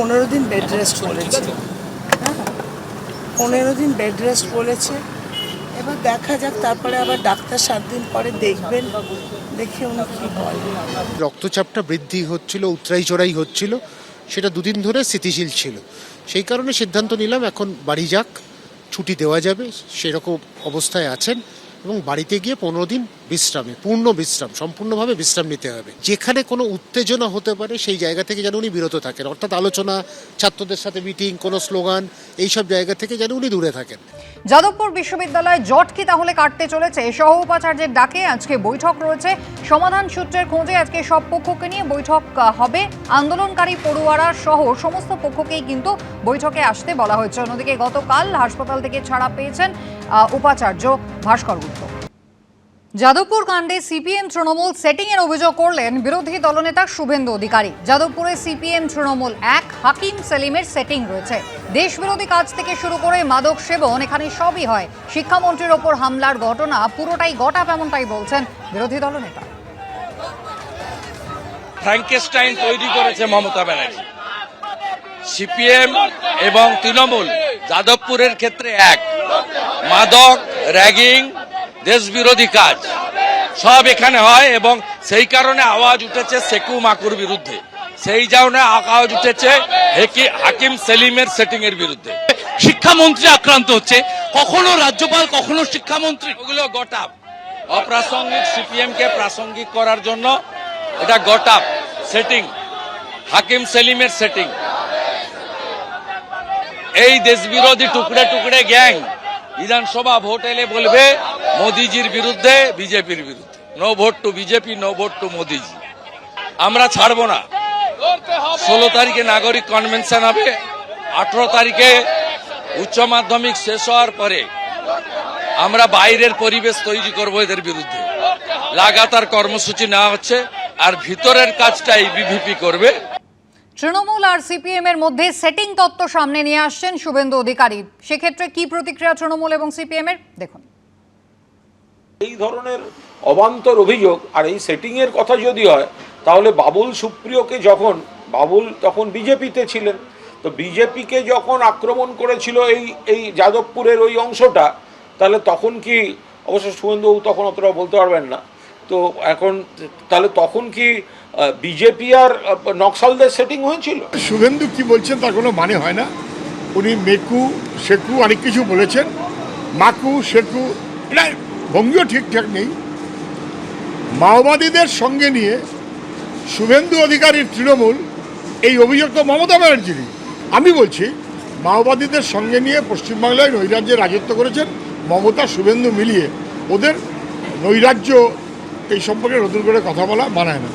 পনেরো দিন bed rest বলেছে। হ্যাঁ? পনেরো দিন বেড রেস্ট বলেছে। এবার দেখা যাক, তারপরে আবার ডাক্তার সাত দিন পরে দেখবেন, দেখে উনি কী বলেন রক্তচাপটা বৃদ্ধি হচ্ছিল, উতরাই চড়াই হচ্ছিল, সেটা দুদিন ধরে স্থিতিশীল ছিল। সেই কারণে সিদ্ধান্ত নিলাম, এখন বাড়ি যাক, ছুটি দেওয়া যাবে, সেরকম অবস্থায় আছেন। এবং বাড়িতে গিয়ে পনেরো দিন বিশ্রামে, পূর্ণ বিশ্রাম, সম্পূর্ণভাবে বিশ্রাম নিতে হবে। যেখানে কোনো উত্তেজনা হতে পারে, সেই জায়গা থেকে যেন উনি বিরত থাকেন। অর্থাৎ আলোচনা, ছাত্রদের সাথে মিটিং কোনো স্লোগান এইসব জায়গা থেকে যেন উনি দূরে থাকেন। যাদবপুর বিশ্ববিদ্যালয়ে জট কি তাহলে কাটতে চলেছে? সহ উপাচার্যের ডাকে আজকে বৈঠক রয়েছে। সমাধান সূত্রের খোঁজে আজকে সব পক্ষকে নিয়ে বৈঠক হবে। আন্দোলনকারী পড়ুয়ারা সহ সমস্ত পক্ষকেই কিন্তু বৈঠকে আসতে বলা হয়েছে। অন্যদিকে গতকাল হাসপাতাল থেকে ছাড়া পেয়েছেন উপাচার্য ভাস্কর গুপ্ত। যাদবপুর কাণ্ডে সিপিএম তৃণমূল সেটিং এর অভিযোগ করলেন বিরোধী দলনেতা শুভেন্দু অধিকারী। যাদবপুরে সিপিএম তৃণমূল এক, হাকিম সেলিমের সেটিং রয়েছে। দেশবিরোধী কাজ থেকে শুরু করে মাদক সেবন এখানে সবই হয়। শিক্ষামন্ত্রীর ওপর হামলার ঘটনা পুরোটাই গটা এমনটাই বলছেন বিরোধী দলনেতা। তৈরি করেছে মমতা ব্যানার্জি। সিপিএম এবং তৃণমূল যাদবপুরের ক্ষেত্রে এক। মাদক, র্যাগিং দেশবিরোধী কাজ। সব এখানে হয় এবং সেই কারণে আওয়াজ উঠেছে সেকু মাকুর বিরুদ্ধে। সেই কারণে আওয়াজ উঠেছে হেকি- হাকিম সেলিমের সেটিং এর বিরুদ্ধে। শিক্ষামন্ত্রী আক্রান্ত হচ্ছে। কখনো রাজ্যপাল কখনো শিক্ষামন্ত্রী। ওগুলো গটাপ। অপ্রাসঙ্গিক সিপিএম কে প্রাসঙ্গিক করার জন্য এটা গটাপ সেটিং হাকিম সেলিমের সেটিং এই দেশবিরোধী টুকরে টুকরে গ্যাং বিধানসভা ভোট এলে বলবে মোদিজির বিরুদ্ধে, বিজেপির বিরুদ্ধে। No vote to BJP, no vote to Modiji. আমরা ছাড়বো না। ষোলো তারিখে নাগরিক কনভেনশন হবে। আঠারো তারিখে উচ্চ মাধ্যমিক শেষ হওয়ার পরে আমরা বাইরের পরিবেশ তৈরি করব এদের বিরুদ্ধে। লাগাতার কর্মসূচি নেওয়া হচ্ছে আর ভিতরের কাজটা এই করবে। তৃণমূল আর সিপিএম এর মধ্যে সেটিং তত্ত্ব সামনে নিয়ে আসছেন শুভেন্দু অধিকারী। সেক্ষেত্রে কি প্রতিক্রিয়া তৃণমূল এবং সিপিএম এর? দেখুন। এই ধরনের অবান্তর অভিযোগ, আর এই সেটিংয়ের কথা যদি হয়, তাহলে বাবুল সুপ্রিয়কে যখন, বাবুল তখন বিজেপিতে ছিলেন, তো বিজেপিকে যখন আক্রমণ করেছিল এই এই যাদবপুরের ওই অংশটা, তাহলে তখন কি, অবশ্য শুভেন্দুবাবু তখন অতটা বলতে পারবেন না, তো এখন, তাহলে তখন কি বিজেপি আর নকশালদের সেটিং হয়েছিল? শুভেন্দু কি বলছেন তার কোনো মানে হয় না। উনি মেকু, শেকু অনেক কিছু বলেছেন। মাকু, শেকু ভঙ্গিও ঠিকঠাক নেই। মাওবাদীদের সঙ্গে নিয়ে শুভেন্দু অধিকারীর তৃণমূল, এই অভিযোগ তো মমতা ব্যানার্জিরই। আমি বলছি, মাওবাদীদের সঙ্গে নিয়ে পশ্চিমবাংলায় নৈরাজ্যে রাজত্ব করেছেন মমতা, শুভেন্দু মিলিয়ে। ওদের নৈরাজ্য এই সম্পর্কে নতুন করে কথা বলা মানায় না।